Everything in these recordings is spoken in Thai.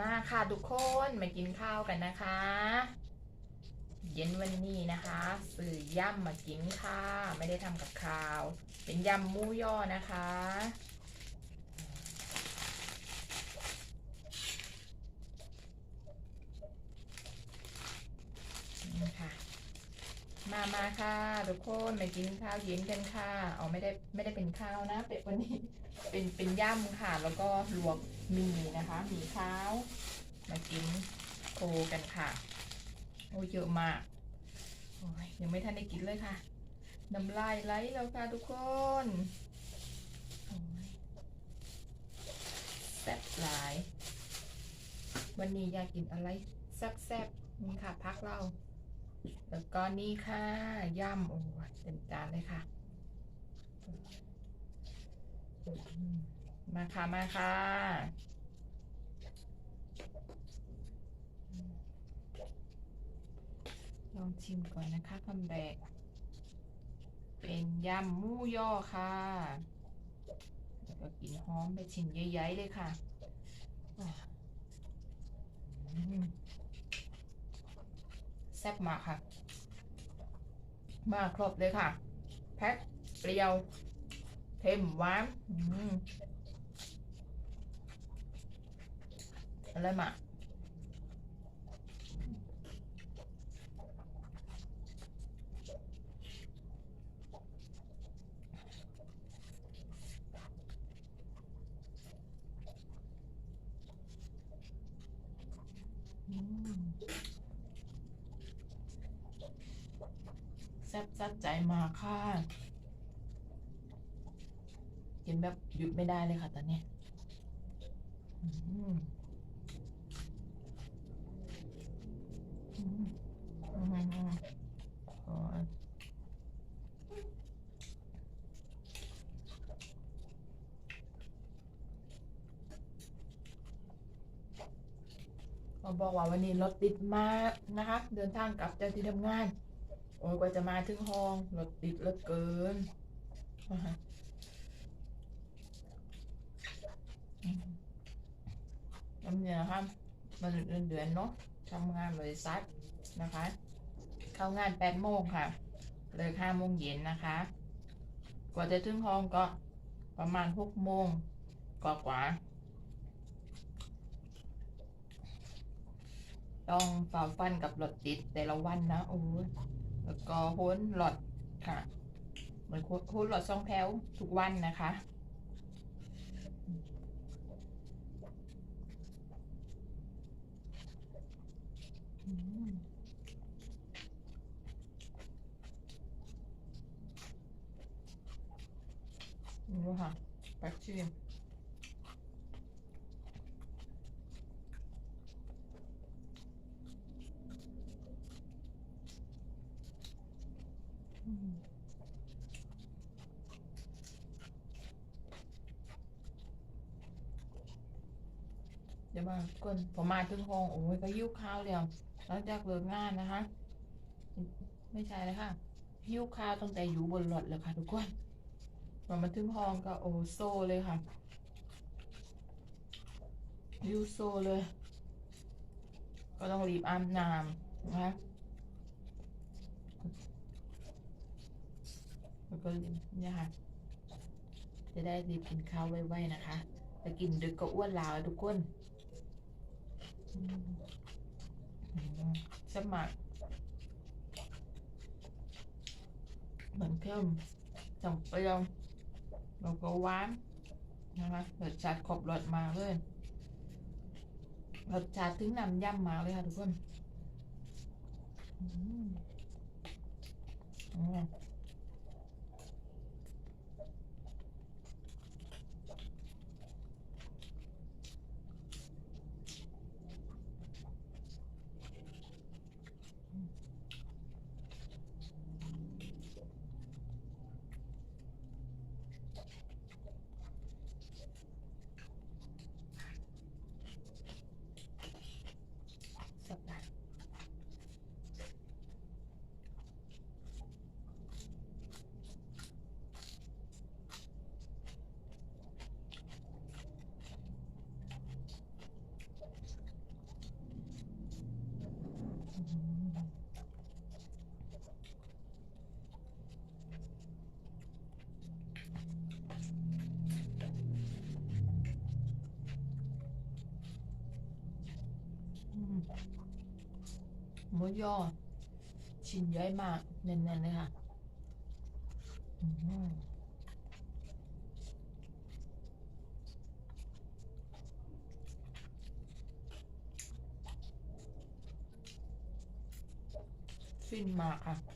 มาค่ะทุกคนมากินข้าวกันนะคะ เย็นวันนี้นะคะ สื่อย่ำมากินค่ะ ไม่ได้ทำกับข้าว เป็นยำมูย่อนะคะ นี่ค่ะ มามาค่ะทุกคนมากินข้าวเย็นกันค่ะเอาไม่ได้ไม่ได้เป็นข้าวนะ เป็ดวันนี้เป็นเป็นย่ำค่ะ แล้วก็ลวก มีนะคะหมีข้าวมากินโคกันค่ะ โอ้เยอะมากโอ้ยยังไม่ทันได้กินเลยค่ะน้ำลายไหลแล้วค่ะทุกคนแซ่บหลาย วันนี้อยากกินอะไรแซ่บๆนี่ค่ะพักเรา แล้วก็นี่ค่ะย่ำโอ้ยเต็มจานเลยค่ะ มาค่ะ มาค่ะ ลองชิมก่อนนะคะคำแรกเป็นยำมูย่อค่ะแล้วก็กลินหอมไปชิ้นใหญ่ๆเลยค่ะแซ่บมากค่ะ มาครบเลยค่ะ แพ็คเปรี้ยวเค็มหวาน อะไรมาแซ่บซัดใจมาค่ะ กินแบบหยุดไม่ได้เลยค่ะตอนนี้ อืม เขาบอกว่าวันนี้รถติดมากนะคะ เดินทางกลับจากที่ทำงาน โอ้ยกว่าจะมาถึงห้องรถติดเหลือเกินอ่าฮะน้ำเนี่ยนะคะมาเดือนเดือนเนาะทำงานบริษัทนะคะ เข้างานแปดโมงค่ะ เลิกห้าโมงเย็นนะคะ กว่าจะถึงห้องก็ประมาณหกโมงกว่ากว่า ต้องฝ่าฟันกับรถติดแต่ละวันนะโอ้ยแล้วก็โห้นหลอดค่ะ เหมือนโห้นหลอดซองแถวทุกวันนะคะ อืม นี่ค่ะแป๊บชิมอืมเดี๋ยวมาก่อนผมมาถึงห้องโอ้ยก็ยิ้วข้าวแล้วหลังจากเลิกงานนะคะ ไม่ใช่เลยค่ะหิ้วข้าวตั้งแต่อยู่บนรถเลยค่ะทุกคน พอมาถึงห้องก็โอโซเลยค่ะหิ้วโซเลย ก็ต้องรีบอาบน้ำนะคะแล้วก็เนี่ยค่ะ จะได้รีบกินข้าวไวๆนะคะแต่กินดึกก็อ้วนลาวทุกคนสมัครเหมือนเข้มจังเปรี้ยว แล้วก็หวานนะคะรสชาติครบรสมากเลยรสชาติถึงน้ำยำมากเลยค่ะทุกคนอืมอืมสับได้ ม หมูยอ ชิ้นใหญ่มากแน่นๆเลยค่ะฟินมากค่ะ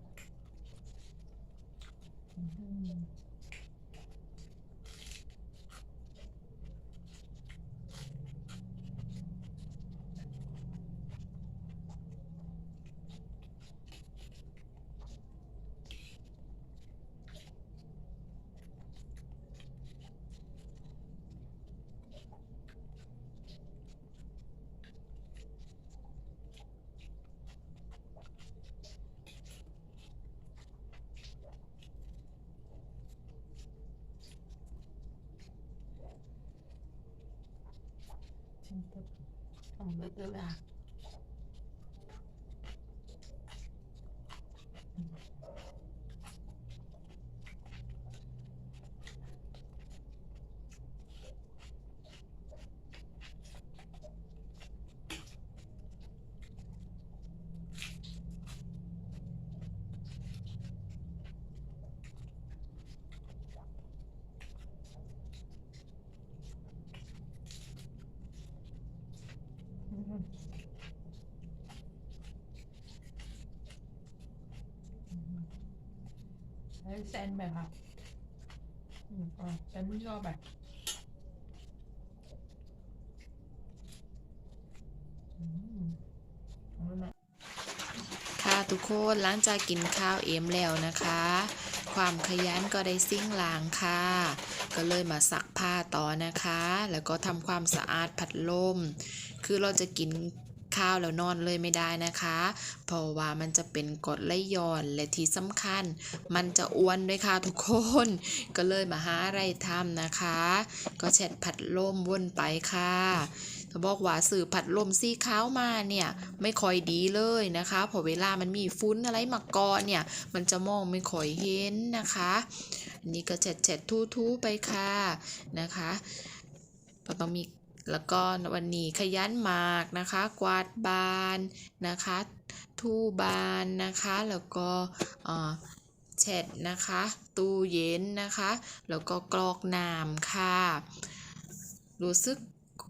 очень так. ใช้เส้นไปค่ะอืมอะเส้นย่อไปอืมเอาละ ค่ะทุกคนหลังจากกินข้าวเอ็มแล้วนะคะ ความขยันก็ได้ซิ่งลางค่ะ ก็เลยมาซักผ้าต่อนะคะ แล้วก็ทำความสะอาดพัดลม คือเราจะกิน ข้าวแล้วนอนเลยไม่ได้นะคะ เพราะว่ามันจะเป็นกรดไหลย้อนและที่สำคัญ มันจะอ้วนด้วยค่ะทุกคน ก็เลยมาหาอะไรทำนะคะ ก็เช็ดพัดลมวนไปค่ะจะบอกว่าสื่อพัดลมสีขาวมาเนี่ยไม่ค่อยดีเลยนะคะเพอเวลามันมีฟุ้นอะไรมาเกาะเนี่ย มันจะมองไม่ค่อยเห็นนะคะอันนี้ก็เช็ดเช็ดทูทูๆไปค่ะนะคะก็ต้องมี แล้วก็วันนี้ขยันมากนะคะ กวาดบานนะคะ ทู่บานนะคะ แล้วก็เอ่อเช็ดนะคะ ตู้เย็นนะคะ แล้วก็กรอกน้ำค่ะ รู้สึก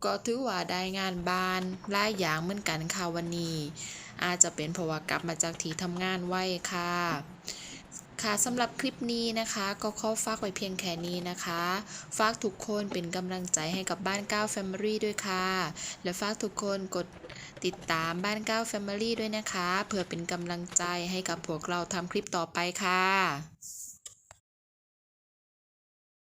ก็ถือว่าได้งานบ้านหลายอย่างเหมือนกันค่ะวันนี้ อาจจะเป็นเพราะว่ากลับมาจากที่ทำงานไว้ค่ะ ค่ะสำหรับคลิปนี้นะคะ ก็ขอฝากไว้เพียงแค่นี้นะคะ ฝากทุกคนเป็นกำลังใจให้กับบ้านก้าว Family ด้วยค่ะ และฝากทุกคนกดติดตามบ้านก้าว Family ด้วยนะคะ เพื่อเป็นกำลังใจให้กับพวกเราทำคลิปต่อไปค่ะ